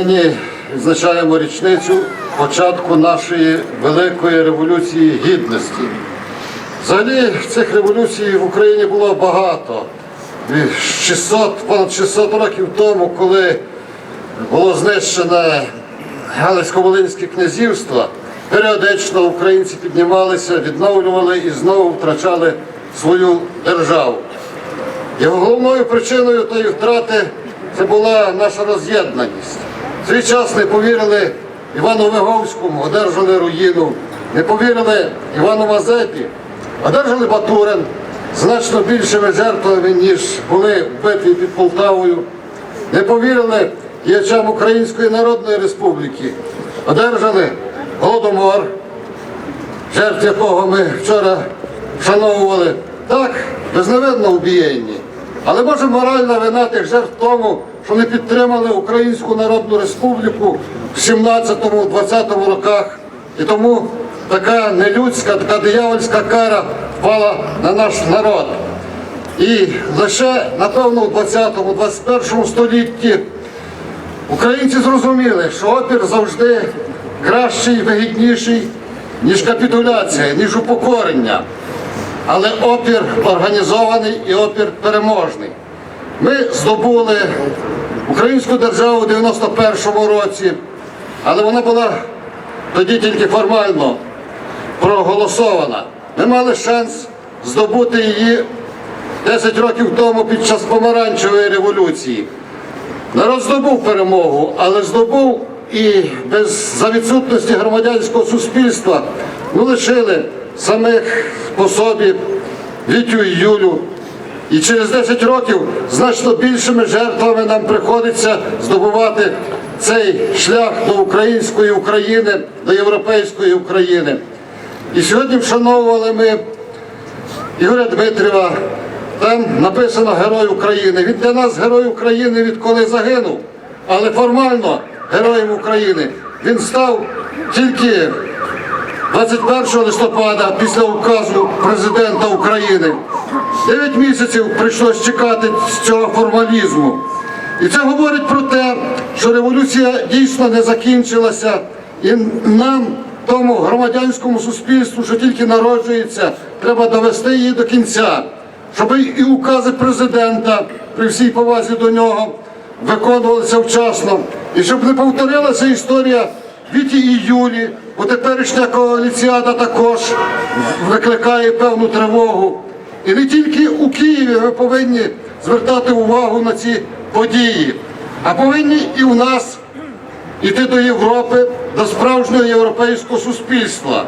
Сьогодні відзначаємо річницю початку нашої великої революції гідності. Взагалі цих революцій в Україні було багато. 600, понад 600 років тому, коли було знищене Галицько-Волинське князівство, періодично українці піднімалися, відновлювали і знову втрачали свою державу. Його головною причиною тої втрати це була наша роз'єднаність. Свій час не повірили Івану Виговському, одержали руїну, не повірили Івану Мазепі, одержали Батурин значно більшими жертвами, ніж були в битві під Полтавою. Не повірили діячам Української Народної Республіки, одержали Голодомор, жертв якого ми вчора вшановували. Так, безневинно убієнні. Але може моральна вина тих жертв тому, що не підтримали Українську Народну Республіку в 17-20 роках. І тому така нелюдська, така диявольська кара впала на наш народ. І лише, напевно, у 20-21 столітті Українці зрозуміли, що опір завжди кращий, вигідніший, ніж капітуляція, ніж упокорення. Але опір організований і опір переможний. Ми здобули українську державу у 91-му році, але вона була тоді тільки формально проголосована. Ми мали шанс здобути її 10 років тому під час помаранчевої революції. Народ здобув перемогу, але здобув і без за відсутності громадянського суспільства ми лишили самих по собі Вітю і Юлю. І через 10 років значно більшими жертвами нам приходиться здобувати цей шлях до української України, до європейської України. І сьогодні вшановували ми Ігоря Дмитріва. Там написано Герой України. Він для нас герой України відколи загинув, але формально героєм України він став тільки 21 листопада після указу президента України. Дев'ять місяців прийшлось чекати з цього формалізму. І це говорить про те, що революція дійсно не закінчилася, і нам, тому громадянському суспільству, що тільки народжується, треба довести її до кінця, щоб і укази президента при всій повазі до нього виконувалися вчасно, і щоб не повторилася історія Віті і Юлі, бо теперішня коаліціада також викликає певну тривогу. І не тільки у Києві ви повинні звертати увагу на ці події, а повинні і у нас йти до Європи, до справжнього європейського суспільства.